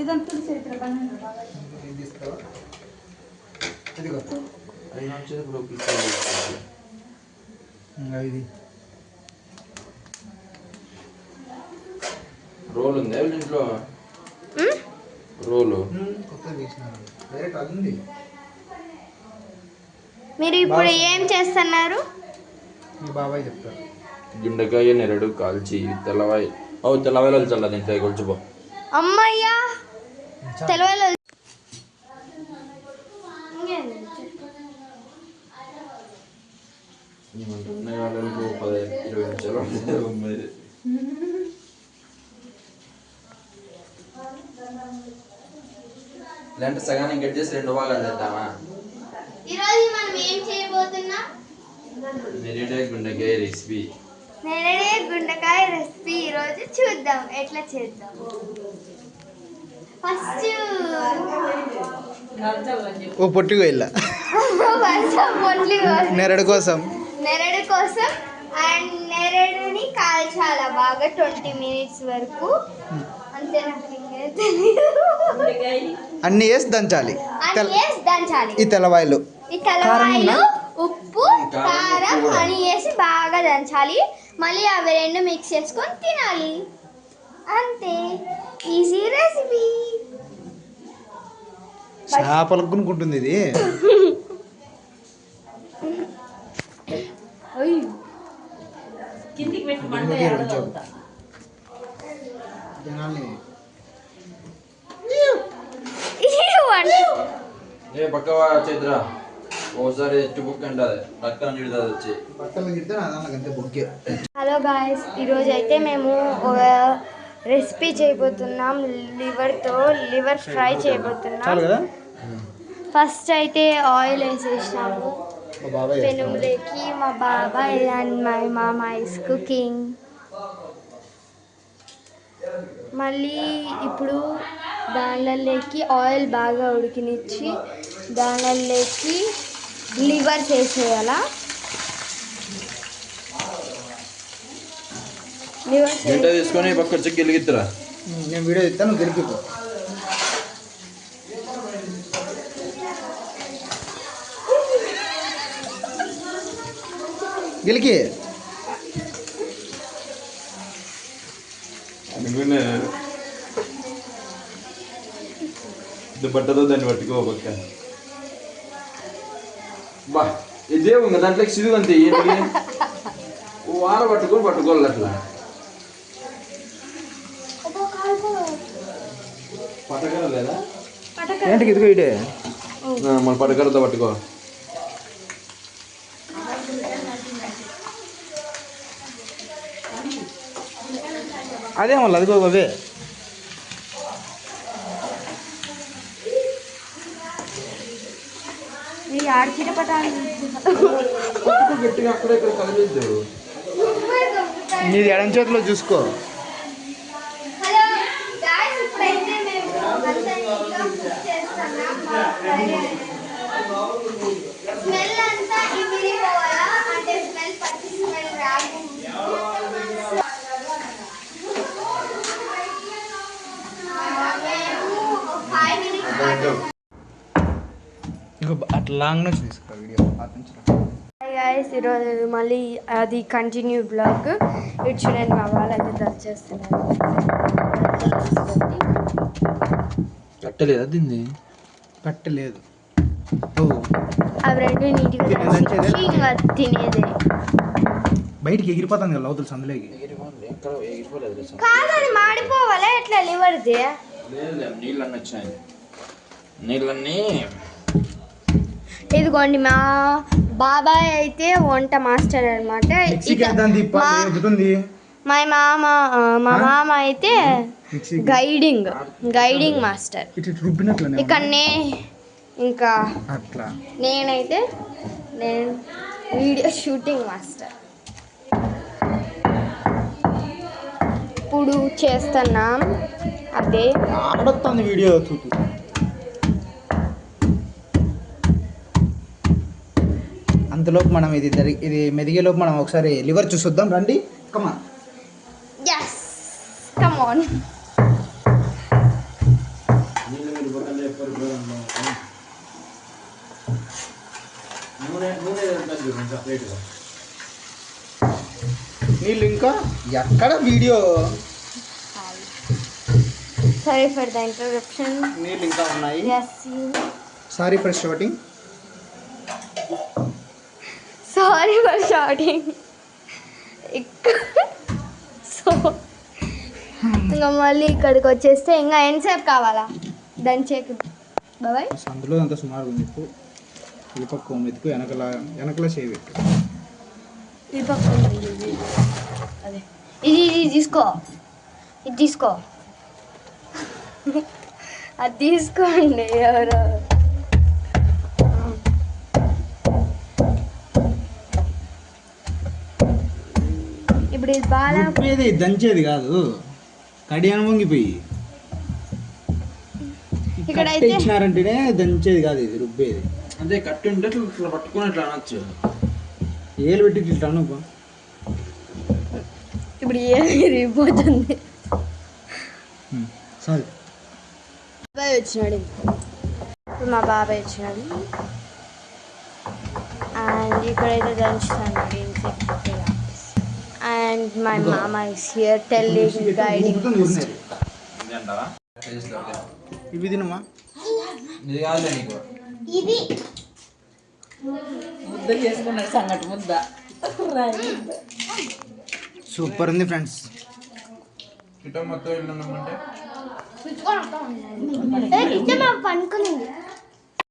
ఇదంతా ఇది రోల్ ఉంది ఇంట్లో? రోలు. మీరు ఇప్పుడు ఏం చేస్తున్నారు? మీ బాబాయ్ చెప్తారు గిండకాయ నెరడు కాల్చి తెల్లవాయి. ఓ తెల్లవాయలు చల్ల తింటాయి కొలుచుపో అమ్మయ్యా. లేదంటే సగానికి కట్ చేసి రెండు భాగాలు చేద్దామా? ఈరోజు మనం ఏం చేయబోతున్నాం? మెరిడే గుండెకాయ రెసిపీ నేనే గుండెకాయ రెసిపీ ఈరోజు చూద్దాం. ఎట్లా చేద్దాం? ఫస్ట్ ఓ పొట్లి కోసి- నెరడు కోసం. నెరడు కోసం అండ్ నెరడుని కాల్చాల బాగా ట్వంటీ మినిట్స్ వరకు. అంతే నాకు ఇంకేం తెలియదు అన్ని వేసి దంచాలి దంచాలి. ఈ తెల్లవాయలు. ఈ తెల్లవాయలు ఉప్పు కారం అని వేసి బాగా దంచాలి. మళ్ళీ అవి రెండు మిక్స్ చేసుకొని తినాలి. అంతే. ఈజీ రెసిపీ చేపలు కొనుక్కుంటుంది ఇది ఏ చైత్ర? బుక్ వచ్చి హలో గాయస్ ఈరోజు అయితే మేము ఒక రెసిపీ చేయబోతున్నాం. లివర్తో లివర్ ఫ్రై చేయబోతున్నాం. ఫస్ట్ అయితే ఆయిల్ వేసేసినాము. పెనుములోకి మా బాబాయ్ అండ్ మై మామ ఇస్ కుకింగ్ మళ్ళీ ఇప్పుడు దానిలోకి ఆయిల్ బాగా ఉడికినిచ్చి దానిలోకి లివర్ చేసేయాల? లివర్ తీసుకొని పక్క వచ్చి గెలిగిద్దురా నేను వీడియో ఇస్తాను గెలిపిపో గెలికి. బట్టతో దాన్ని పట్టుకో పక్క. బా ఇదే ఇంకా దాంట్లో సిరుగు అంతే ఏంటి ఓ వార పట్టుకొని పట్టుకోవాలి అట్లా పట్టకర లేదా ఏంటికి ఇదిగో ఇడే మన పట్టకరతో పట్టుకో అదే మళ్ళీ అదిగో అవే ఆడిచిన పటాలు గట్టిగా అక్కడ ఇక్కడ కదిలిద్దు నీది ఎడం చేతిలో చూసుకో హలో గాయ్స్ ఇప్పుడైతే మేము అంతా ఇంకా కుక్ చేస్తున్నాం స్మెల్ అంతా ఇమిడిపోవాలా అంటే స్మెల్ పచ్చి స్మెల్ రాకుండా మేము ఫైవ్ మినిట్స్ ఇగో అట్లా లాంగ్ నుంచి తీసుకో వీడియో గాయస్ ఈరోజు మళ్ళీ అది కంటిన్యూ బ్లాగ్ ఇటు చూడండి మా వాళ్ళు అయితే డ్రెస్ చేస్తున్నారు. కట్టలేదు దీన్ని? కట్టలేదు ఓ. అవి రెండు నీట్గా తినేది? ఇంకా బయటికి ఎగిరిపోతుంది కదా లోతులు సందులోకి. ఎగిరిపోలేదు కాదని మాడిపోవాలా? ఎట్లా లివర్ది? నీళ్ళన్నీ వచ్చాయి. నీళ్ళన్నీ ఇదిగోండి మా బాబాయ్ అయితే వంట మాస్టర్ అనమాట మా మామ మా? మామ అయితే గైడింగ్ గైడింగ్ మాస్టర్. ఇక్కడ నే ఇంకా నేనైతే నేను వీడియో షూటింగ్ మాస్టర్. ఇప్పుడు చేస్తున్నాం. అదే ఆడొస్తుంది వీడియో అంతలోపు మనం ఇది ఇది ఇది మెదిగేలోపు మనం ఒకసారి లివర్ చూసొద్దాం. రండి. కమా నీళ్ళు ఇంకా? ఎక్కడ video? Sorry for the interruption నీళ్ళు ఇంకా ఉన్నాయి? Sorry for shooting sorry for shooting so ఇంకా మళ్ళీ ఇక్కడికి వచ్చేస్తే ఇంకా ఎంతసేపు కావాలా? దంచేకు బాబాయ్? అందులో అంత సుమారుగా ఉంది. ఇప్పుడు ఈ పక్క మెతుకు వెనకల వెనకల పెట్టు. ఈ పక్క. అదే. ఇది ఇది తీసుకో. ఇది తీసుకో. అది తీసుకోండి ఎవరు. ఇప్పుడు ఇది బాగా దంచేది కాదు. కడియాన వంగిపోయి. ఇక్కడ కట్టె ఇచ్చినారంటేనే దంచేది కాదు ఇది రుబ్బేది. అంటే కట్టి ఉంటే ఇట్లా ఇట్లా పట్టుకుని ఇట్లా అనొచ్చు. ఏలు పెట్టి తింటాను ఇప్పుడు ఏరిపోతుంది సారీ. బాబాయ్ వచ్చినాడు. ఇప్పుడు మా బాబాయ్ వచ్చినాడు. అండ్ ఇక్కడైతే దంచుతాను. అండ్ మై మామ ఇస్ హియర్ టెల్లింగ్ గైడింగ్ ఇవి తినమా ఇది కాదులే నీకు. ఇది. ముద్ద చేసుకున్నాడు సంగటి ముద్ద. సూపర్ ఉంది ఫ్రెండ్స్. మొత్తం పనుకునింది.